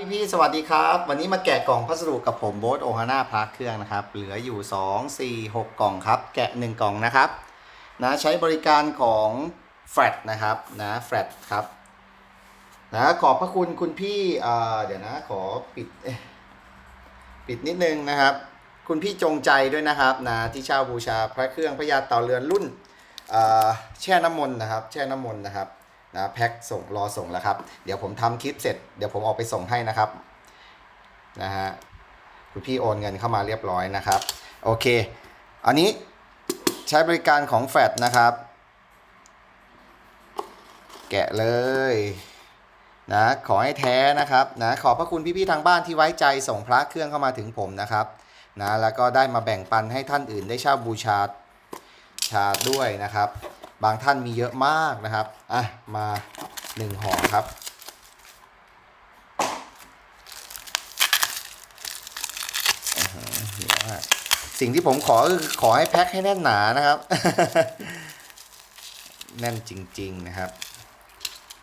พี่ๆ สวัสดีครับ วันนี้มาแกะกล่องพัสดุกับผมโบ๊ทโอฮาน่าพาร์คเครื่องนะครับ เหลืออยู่ 2 4 6 กล่องครับ แกะ 1 กล่องนะครับนะใช้บริการของแฟลตนะครับนะแฟลตครับนะขอบพระคุณคุณพี่เอ่อเดี๋ยวนะขอปิดปิดนิดนึงนะครับ คุณพี่จงใจด้วยนะครับนะที่เช่าบูชาพระเครื่องพระยาเต่าเรือนรุ่นเอ่อแช่น้ำมนต์นะครับ แช่น้ำมนต์นะครับ นะแพ็คส่งรอส่งแล้วครับ เดี๋ยวผมทำคลิปเสร็จเดี๋ยวผมออกไปส่งให้นะครับนะฮะคุณพี่โอนเงินเข้ามาเรียบร้อยนะครับ โอเค อันนี้ใช้บริการของแฟดนะครับ แกะเลยนะขอให้แท้นะครับนะขอบพระคุณพี่ๆทางบ้านที่ไว้ใจส่งพระเครื่องเข้ามาถึงผมนะครับนะแล้วก็ได้มาแบ่งปันให้ท่านอื่นได้เช่าบูชาชาด้วยนะครับ บางท่านมีเยอะมากนะครับ อะ มาหนึ่งห่อครับเหนียวมากสิ่งที่ผมขอคือขอให้แพ็คให้แน่นหนานะครับ แน่นจริง ๆนะครับ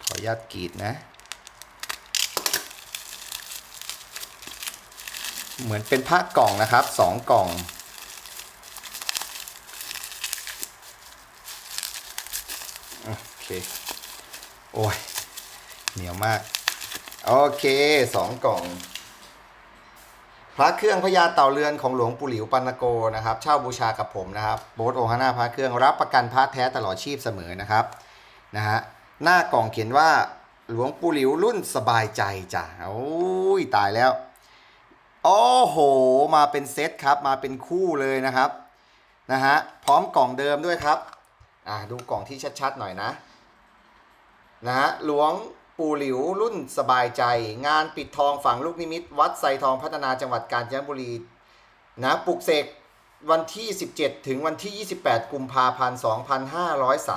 ขออนุญาตกรีดนะ เหมือนเป็นผ้ากล่องนะครับสองกล่อง โอเค โอ้ย เหนียวมาก โอเคสองกล่อง พระเครื่องพญาเต่าเรือนของหลวงปู่หลิวปันโกนะครับ เช่าบูชากับผมนะครับโบสโอฮาน่าพระเครื่องรับประกันพระแท้ตลอดชีพเสมอนะครับ นะฮะ หน้ากล่องเขียนว่าหลวงปู่หลิวรุ่นสบายใจจ้ะโอ้ยตายแล้วโอ้โห มาเป็นเซตครับ มาเป็นคู่เลยนะครับ นะฮะ พร้อมกล่องเดิมด้วยครับ อะดูกล่องที่ชัดๆหน่อยนะนะฮะหลวงปู่หลิวรุ่นสบายใจ งานปิดทองฝังลูกนิมิต วัดไซทองพัฒนาจังหวัดกาญจนบุรีนะปลุกเสกวันที่ 17 ถึงวันที่ 28 กุมภาพันธ์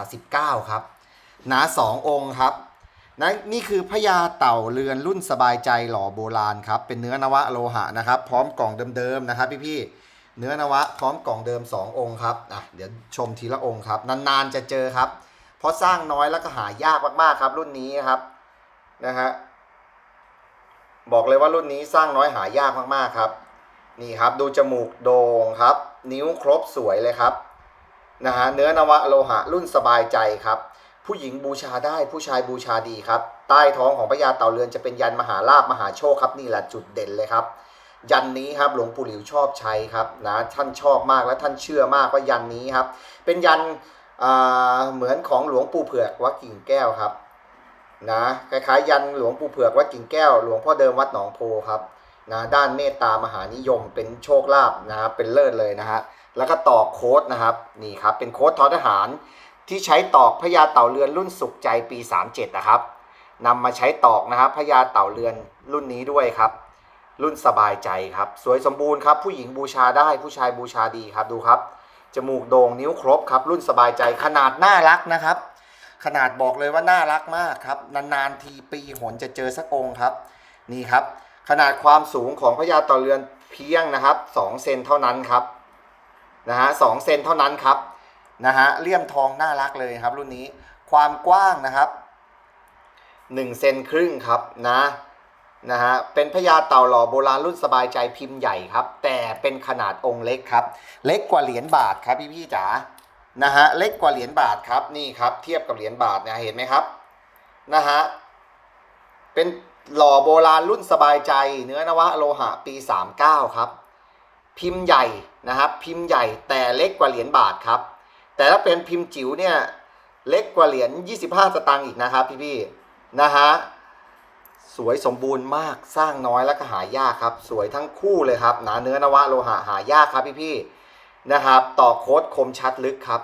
2539 ครับหนาสององค์ครับนะนี่คือพญาเต่าเรือนรุ่นสบายใจหล่อโบราณครับ เป็นเนื้อนวะโลหะนะครับ พร้อมกล่องเดิมๆนะครับพี่ๆ เนื้อนวะพร้อมกล่องเดิม 2 องค์ครับอะเดี๋ยวชมทีละองค์ครับ นานๆจะเจอครับ เพราะสร้างน้อยแล้วก็หายากมากๆครับรุ่นนี้ครับนะฮะบอกเลยว่ารุ่นนี้สร้างน้อยหายากมากๆครับ นี่ครับดูจมูกโด่งครับ นิ้วครบสวยเลยครับนะฮะเนื้อนวะโลหะรุ่นสบายใจครับ ผู้หญิงบูชาได้ผู้ชายบูชาดีครับ ใต้ท้องของพญาเต่าเรือนจะเป็นยันมหาลาภมหาโชคครับนี่แหละจุดเด่นเลยครับ ยันนี้ครับหลวงปู่หลิวชอบใช้ครับนะท่านชอบมากและท่านเชื่อมากว่ายันนี้ครับ เป็นยันเหมือนของหลวงปู่เผือกวัดกิ่งแก้วครับนะคล้ายๆยันหลวงปู่เผือกวัดกิ่งแก้ว หลวงพ่อเดิมวัดหนองโพครับนะด้านเมตตามหานิยมเป็นโชคลาภนะครับเป็นเลิศเลยนะฮะแล้วก็ตอกโค้ดนะครับนี่ครับเป็นโค้ดทอทหารที่ใช้ตอกพญาเต่าเรือนรุ่นสุขใจปี 37 นะครับนำมาใช้ตอกนะครับพญาเต่าเรือนรุ่นนี้ด้วยครับ รุ่นสบายใจครับ สวยสมบูรณ์ครับ ผู้หญิงบูชาได้ผู้ชายบูชาดีครับดูครับ จมูกโด่งนิ้วครบครับ รุ่นสบายใจขนาดน่ารักนะครับ ขนาดบอกเลยว่าน่ารักมากครับ นานๆทีปีหนจะเจอสักองค์ครับ นี่ครับ ขนาดความสูงของพญาต่าเรือนเพียงนะครับ2เซนเท่านั้นครับนะฮะสองเซนเท่านั้นครับนะฮะเลี่ยมทองน่ารักเลยครับ รุ่นนี้ความกว้างนะครับ1เซนครึ่งครับนะ นะฮะเป็นพญาเต่าหล่อโบราณรุ่นสบายใจพิมพ์ใหญ่ครับ แต่เป็นขนาดองค์เล็กครับ เล็กกว่าเหรียญบาทครับพี่พี่จ๋านะฮะเล็กกว่าเหรียญบาทครับนี่ครับเทียบกับเหรียญบาทนะเห็นไหมครับนะฮะเป็นหล่อโบราณรุ่นสบายใจ เนื้อนวะโลหะปี 39 ครับ พิมพ์ใหญ่นะครับพิมพ์ใหญ่แต่เล็กกว่าเหรียญบาทครับ แต่ถ้าเป็นพิมพ์จิ๋วเนี่ยเล็กกว่าเหรียญ25 สตางค์อีกนะครับพี่พี่นะฮะ วยสมบูรณ์มากสร้างน้อยแล้วก็หายากครับ สวยทั้งคู่เลยครับ หนาเนื้อนวะโลหะหายากครับพี่ๆนะครับ ต่อโค้ดคมชัดลึกครับ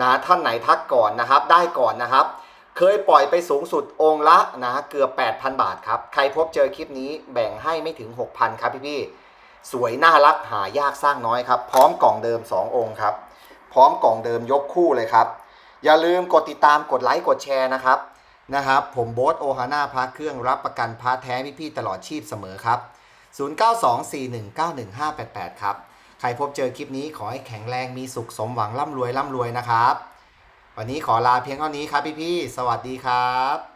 นะท่านไหนทักก่อนนะครับ ได้ก่อนนะครับ เคยปล่อยไปสูงสุดองค์ละนะเกือบ 8,000 บาทครับ ใครพบเจอคลิปนี้แบ่งให้ไม่ถึง 6,000 ครับพี่ๆสวยน่ารักหายากสร้างน้อยครับ พร้อมกล่องเดิม 2 องค์ครับ พร้อมกล่องเดิมยกคู่เลยครับ อย่าลืมกดติดตามกดไลค์กดแชร์นะครับ นะครับ ผมโบ๊ทโอฮาน่าพาเครื่องรับประกันพาแท้พี่ๆตลอดชีพเสมอครับ 0924191588 ครับ ใครพบเจอคลิปนี้ขอให้แข็งแรงมีสุขสมหวังร่ำรวยร่ำรวยนะครับ วันนี้ขอลาเพียงเท่านี้ครับพี่ๆสวัสดีครับ